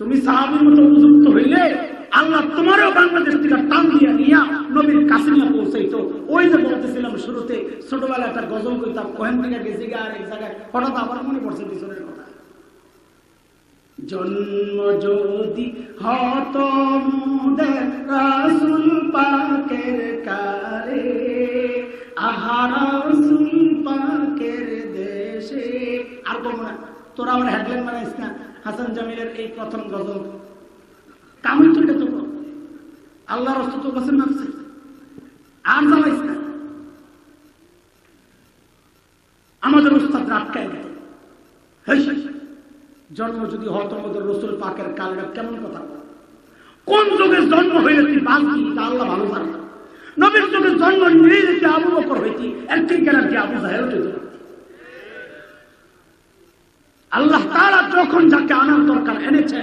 তুমি সাহাবির মতো উপযুক্ত হইলে আল্লাহ তোমারও বাংলাদেশ থেকে টান দিয়া নিয়া নবীর কাছে নিয়ে পৌঁছাইতো। ওই যে বলতেছিলাম শুরুতে ছোটবেলা একটা গজল কইতাম ওখান থেকে গেছি গা আরেক জায়গায়, হঠাৎ আবার মনে পড়ছে পিছনের কথা। জন্ম যদি হত রাসুল পাকের কারে আহা রাসুল পাকের দেশে, আর বলব না, তোরা আমার হেডলাইন বানাইস না। হাসান জামিলের এই প্রথম গজল। কামড় চলে তো আল্লাহ রস্ত কাছে নামছে আর জ্বালাইস না। আমাদের উস্তাদ আটকায় গেল। জন্ম যদি হতো আমাদের রসুল পাকের কালটা কেমন কথা কোন যুগে জন্ম হইলে তুই বাঁচবি তা আল্লাহ ভালো জানে। নবীর যুগে জন্ম নিয়ে যদি আবু বকর হইতি একটি কি আবু জাহেল হইতে। আল্লাহ তারা যখন যাকে আনার দরকার এনেছে,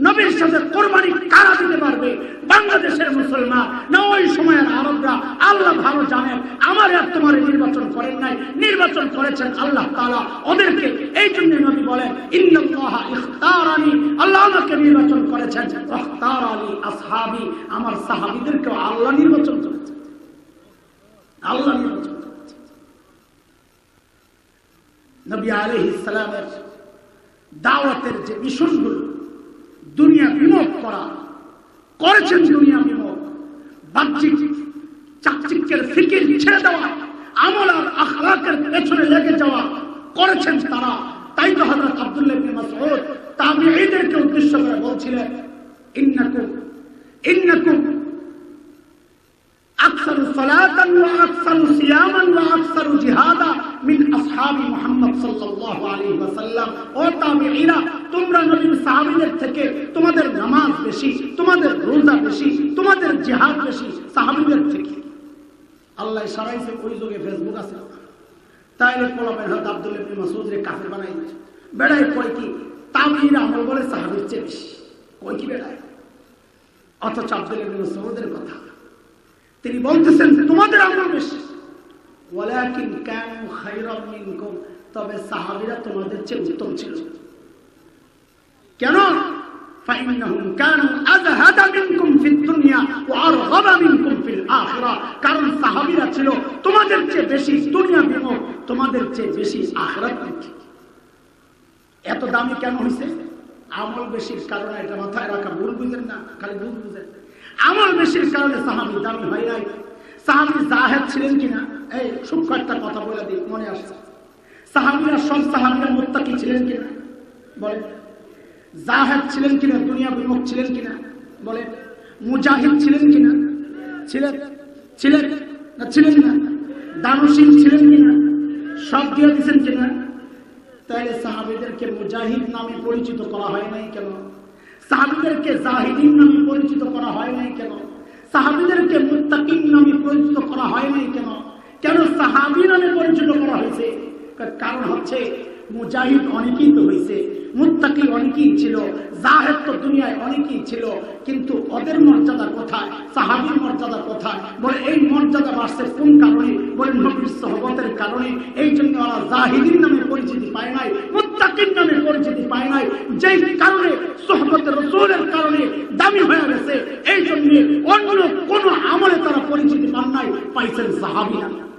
নবীর সাথে কোরবানি কারা দিতে পারবে? বাংলাদেশের মুসলমান, না ওই সময়ের আরবরা? আল্লাহ ভালো জানেন, আমার আর তোমার নির্বাচন করেন নাই। নির্বাচন করেছেন আল্লাহ তাআলা। ওদেরকে এই জন্য নবী বলেন, ইন্নাল্লাহা ইখতারানি। আল্লাহ আমাকে নির্বাচন করেছেন। ইখতার আলী আসহাবি। আমার সাহাবীদেরকে আল্লাহ নির্বাচন করেছেন। আল্লাহ নির্বাচন করেছেন। নবী আলাইহিস সালামের দাওয়াতের যে মিশনগুলো, দুনিয়া বিমুখ করা, করেছেন দুনিয়া বিমুখ বাহ্যিক চাকচিকের ফিকির ছেড়ে দেওয়া, আমল আর আখলাকের পেছনে লেগে যাওয়া করেছেন তারা। তাই তো হাজার আবদুল্লাহ হজরত তা আমি এইদেরকে উদ্দেশ্য করে বলছিলেন, ইন্নাকুম ইন্নাকুম আকসারু সলাতান ওয়া আকসারু সিয়ামান ওয়া আকসারু জিহাদ। সাহাবি মোহাম্মদ সাল্লাল্লাহু আলাইহি ওয়াসাল্লাম, ও তোমরা নবীর সাহাবীদের থেকে তোমাদের নামাজ বেশি, তোমাদের রোজা বেশি, তোমাদের জিহাদ বেশি, সাহাবীদের থেকে। আল্লাহ সারাইছে ওই যুগে ফেসবুক আছে তাইলে হাত আব্দুল ইবনে কাফের বানাই বেড়াই কি? আমল বলে সাহাবীর চেয়ে বেশি। কি অথচ আব্দুল ইবনে মাসউদের কথা। তিনি বলতেছেন, তোমাদের আমল বেশি। ওয়ালাকিন কানু খায়রাম মিনকুম তবে সাহাবীরা তোমাদের চেয়ে উত্তম ছিল কেন فإنهم كانوا أزهد منكم في الدنيا وأرغب منكم في الآخرة কারণ সাহাবীরা ছিল তোমাদের চেয়ে বেশি দুনিয়া বিমুখ তোমাদের চেয়ে বেশি আখিরাত মুখী এত দামি কেন হয়েছে আমল বেশির কারণে এটা মাথায় রাখা ভুল বুঝেন না খালি ভুল বুঝেন আমল বেশির কারণে সাহাবি দামি হয় নাই সাহাবি জাহেদ ছিলেন কিনা এই সূক্ষ্ম একটা কথা বলে দিই, মনে আসছে। সাহাবিরা সব সাহাবিরা মোত্তাকি ছিলেন কিনা? বলে, জাহেদ ছিলেন কিনা, দুনিয়া বিমুখ ছিলেন কিনা? বলে, মুজাহিদ ছিলেন কিনা? ছিলেন। ছিলেন না ছিলেন না? দানশীল ছিলেন কিনা? সব দিয়ে দিচ্ছেন কিনা? তাহলে সাহাবিদেরকে মুজাহিদ নামে পরিচিত করা হয় নাই কেন? সাহাবিদেরকে জাহিদিন নামে পরিচিত করা হয় নাই কেন? সাহাবিদেরকে মুত্তাকিন নামে পরিচিত করা হয় নাই কেন? কেন সাহাবি নামে পরিচিত করা হয়েছে? কারণ হচ্ছে মুজাহিদ অনেকেই তো হয়েছে। মুত্তাকি অনেকেই ছিল। জাহেদ তো দুনিয়ায় অনেকেই ছিল। কিন্তু ওদের মর্যাদা কোথায়, সাহাবির মর্যাদা কোথায়, বলে এই মর্যাদা বাড়ছে কোন কারণে? বলে নবীর সহবতের কারণে। এই জন্য ওরা জাহিদিন নামে পরিচিতি পায় নাই, মুত্তাকির নামে পরিচিতি পায় নাই। যেই কারণে সোহবতের রসুলের কারণে দামি হয়ে গেছে, এই জন্য অন্য কোনো আমলে তারা পরিচিতি পান নাই, পাইছেন সাহাবি নামে।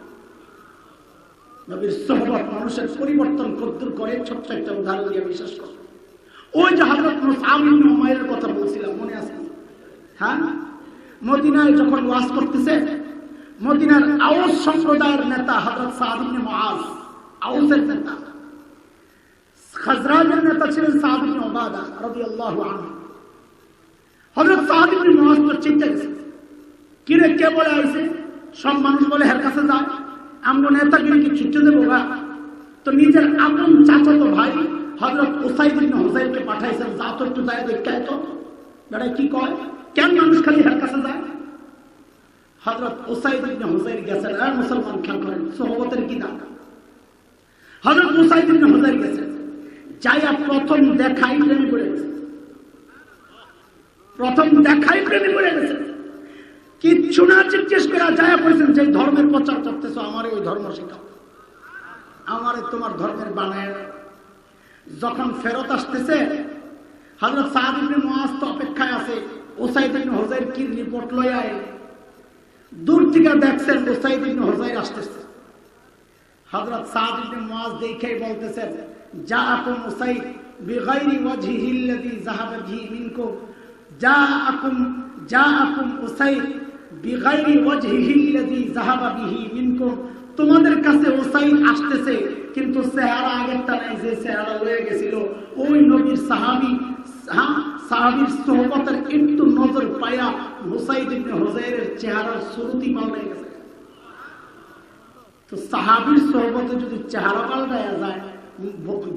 নবীর সোহবত মানুষের পরিবর্তন কদ্দুর করে ছোট্ট একটা উদাহরণ দিয়ে বিশ্বাস করে ওই যে হজরত উমাইরের কথা বলছিলাম, মনে আছে? হ্যাঁ? মদিনায় যখন ওয়াজ করতেছে, মদিনার আউস সম্প্রদায়ের নেতা হজরত সাহাবিন মহাজ আউসের নেতা। খাজরাজের নেতা ছিলেন সাহাবিন ওবাদা রবি আল্লাহ হজরত সাহাবিন মহাজ তো চিন্তা গেছে। কিরে, কে বলে আইছে? সব মানুষ বলে হের কাছে যায়। আমরা নেতাগিরি কি ছুটে দেবো গা। তো নিজের আপন চাচাতো ভাই হজরত ওসাইদিন হোসাইনকে পাঠাইছেন যা তো একটু যায় দেখতে তো। বেড়া কি কয়? কেন মানুষ খালি হের কাছে যায়? হজরত ওসাইদিন হোসাইন গেছেন আর মুসলমান, খেয়াল করেন, সোহবতের কি দাম? হজরত ওসাইদিন হোসাইন গেছেন, যাইয়া প্রথম দেখাই প্রেমে পড়ে গেছে। প্রথম দেখাই প্রেমে পড়ে গেছে। কিচ্ছু না জিজ্ঞেস করে যায় বলছেন যে ধর্মের প্রচার করতেছো আমার ওই ধর্ম শেখাও। আমারে তোমার ধর্মের বানায় যখন ফেরত আসতেছে, হযরত সাদ ইবনে তো অপেক্ষায় আছে ওসাইদ ইবনে হুজাইর কি রিপোর্ট লয় আয়? দূর থেকে দেখছেন ওসাইদ ইবনে হুজাইর আসতেছে। হযরত সাদ ইবনে মুআজ দেখেই বলতেছেন, জাআকুম উসাইদ বিগাইরি ওয়াজহিহি আল্লাযী যাহাবা বিহি মিনকুম। জাআকুম জাআকুম উসাইদ বিগাইরি ওয়াজহিহি তোমাদের কাছে ওসাইদ আসতেছে, কিন্তু চেহারা আগেরটা নাই, যে চেহারা রয়ে গেছিল। ওই নবীর সাহাবী যদি চেহারা পাল্টায়া যায়,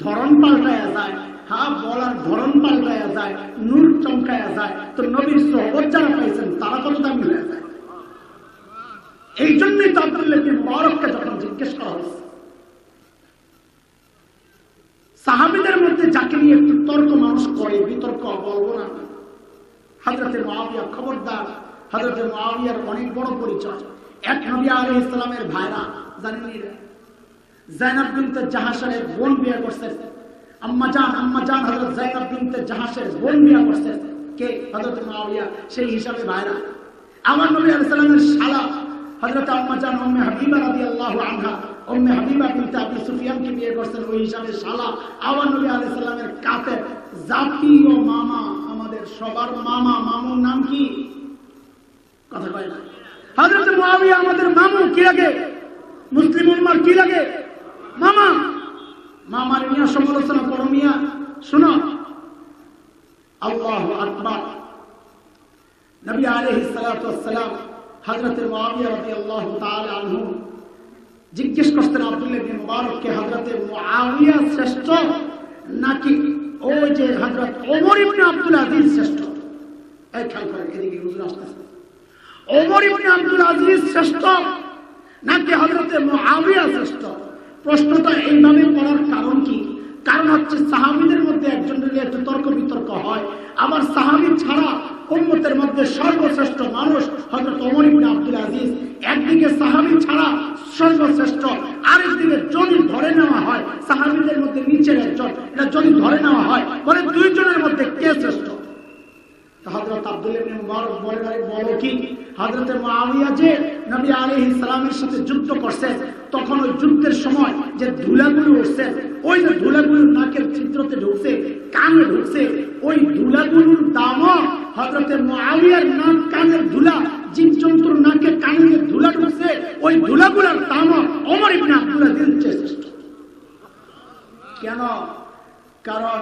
ধরন পাল্টায়া যায় হ্যাঁ বলার ধরন পাল্টায়া যায়, নূর চমকায়া যায়, তো নবীর সোহবত যারা পাইছেন, তারা কত দামি হয়ে যায়? এই জন্যই মুবারককে যখন জিজ্ঞেস করা হয়েছে, সাহাবিদের মধ্যে যাকে নিয়ে একটু তর্ক মানুষ করে, বিতর্ক বলব না। হাজরতে মহাবিয়া খবরদার, হাজরতে মহাবিয়ার অনেক বড় পরিচয়। এক নবী আলী ইসলামের ভাইরা জাইনাব বিনতে জাহাসের বোন বিয়ে করছে। আম্মা জান আম্মা জান হযরত জাইনাব বিনতে জাহাসের বোন বিয়ে করছে। কে? মুআবিয়া, সেই হিসাবে ভাইরা। আমার নবী আলাইহিস শালা হযরত আম্মা জান উম্মে হাবিবা রাদিয়াল্লাহু আনহা, উম্মে হাবিবা বিনতে আবি সুফিয়ানকে বিয়ে করছেন ওই হিসাবে শালা। আমার নবী আলাইহিস সালামের কাতে জাতীয় মামা, আমাদের সবার মামা, মামুর নাম কি? কথা কয় না। হযরত মুআবিয়া আমাদের মামু, কি লাগে? মুসলিম উম্মার কি লাগে? মামা। মামার মিয়া সমালোচনা করো মিয়া, শোনো। আল্লাহু আকবার। নবী আলাইহিস সালাতু ওয়াসসালাম হযরত মুআবিয়া রাদিয়াল্লাহু তাআলা আনহু জিজ্ঞেস করতেন আব্দুল্লাহ ইবনে মুবারককে, হযরত মুআবিয়া শ্রেষ্ঠ নাকি ওই যে হযরত ওমর ইবনে আব্দুল আজিজ শ্রেষ্ঠ? এই খেয়াল করেন, এদিকে হুজুর আসতেছে। ওমর ইবনে আব্দুল আজিজ শ্রেষ্ঠ নাকি হযরতে মুআবিয়া শ্রেষ্ঠ? প্রশ্নটা এইভাবে করার কারণ কি? কারণ হচ্ছে সাহাবীদের মধ্যে একজনের একটু তর্ক বিতর্ক হয়, আবার সাহাবী ছাড়া উম্মতের মধ্যে সর্বশ্রেষ্ঠ মানুষ হযরত ওমর ইবনে আব্দুল আজিজ। একদিকে সাহাবি ছাড়া সর্বশ্রেষ্ঠ, আরেকদিকে যদি ধরে নেওয়া হয়। সাহাবীদের মধ্যে নিচের একজন এটা যদি ধরে নেওয়া হয়, বলে দুইজনের মধ্যে কে শ্রেষ্ঠ? কি সালামের সাথে করছে, তখন ওই যুদ্ধের সময় যে উঠছে, ওই ছিদ্রতে ঢুকছে, কানে ঢুকছে, ওই ধুলাগুলোর দামও হযরত মুআবিয়ার নাক কানের ধুলা জীবজন্তুর নাকে কানে যে ধুলা ঢুকছে ওই ধুলাগুলোর দামও ওমর ইবনে আব্দুল আজিজ চেয়ে শ্রেষ্ঠ কেন? কারণ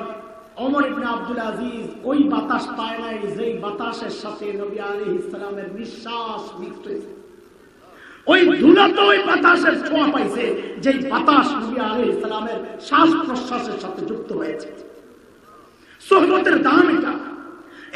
অমর ইবনে আব্দুল আজিজ ওই বাতাস পায় নাই যেই বাতাসের সাথে নবী আলী ইসলামের নিঃশ্বাস হয়েছে। ওই ধুলা তো ওই বাতাসের ছোঁয়া পাইছে, যেই বাতাস নবী আলী ইসলামের শ্বাস প্রশ্বাসের সাথে যুক্ত হয়েছে। সোহবতের দাম এটা।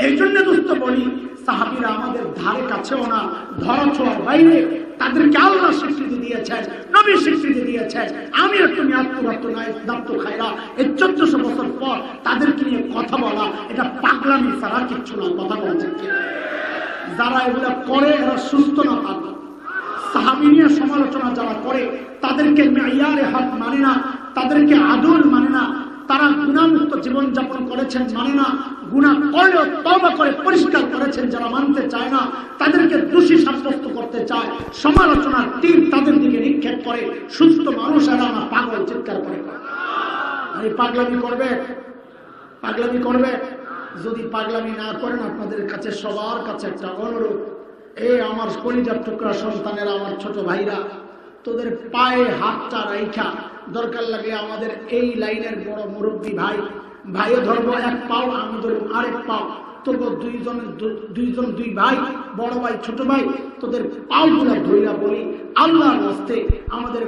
এই জন্য দোস্ত বলি সাহাবিরা আমাদের ধারে কাছেও না ধরা ছোঁয়ার বাইরে তাদেরকে আল্লাহ স্বীকৃতি দিয়েছেন, নবী স্বীকৃতি দিয়েছেন। আমি আত্মরত্ত নাই, দাত্ত খাইরা, এই চোদ্দশো বছর পর তাদেরকে নিয়ে কথা বলা, এটা পাগলামি ছাড়া কিচ্ছু না, কথা বলছে যারা এগুলো করে, এরা সুস্থ না পাবে সাহাবি নিয়ে সমালোচনা যারা করে, তাদেরকে মেয়ারে হাত মানে না, তাদেরকে আদর মানে না, তারা গুণামুক্ত জীবনযাপন করেছেন মানে না, গুণা তবা করে পরিষ্কার করেছেন যারা মানতে চায় না, তাদেরকে দোষী সাব্যস্ত করতে চায়। সমালোচনার তীর তাদের দিকে নিক্ষেপ করে। সুস্থ মানুষ এরা না পাগল চিৎকার করে। আর এই পাগলামি করবে? পাগলামি করবে? যদি পাগলামি না করেন, আপনাদের কাছে সবার কাছে একটা অনুরোধ। এই আমার কলিজার টুকরা সন্তানেরা, আমার ছোট ভাইরা, তোদের পায়ে হাতটা রাইখা। দরকার লাগে আমাদের এই লাইনের বড় মুরব্বী ভাই, ভাইও ধরবো এক পাও আমি ধরবো আরেক পাও। তবু দুইজন, দু- দুইজন, দুই ভাই, বড় ভাই, ছোট ভাই, তোদের বলি, আল্লাহর রাস্তে আমাদের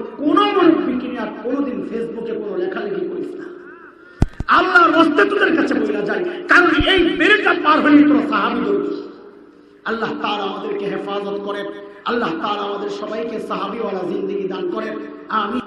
আর কোনোদিন ফেসবুকে কোনো লেখালেখি করিস না। আল্লাহর রাস্তে তোদের কাছে বইলা যায় কারণ এই বেড়েটা পার তোরা সাহাবি ধরবি আল্লাহ তার আমাদেরকে হেফাজত করেন, আল্লাহ তার আমাদের সবাইকে সাহাবিওয়ালা জিন্দিগি দান করেন আমি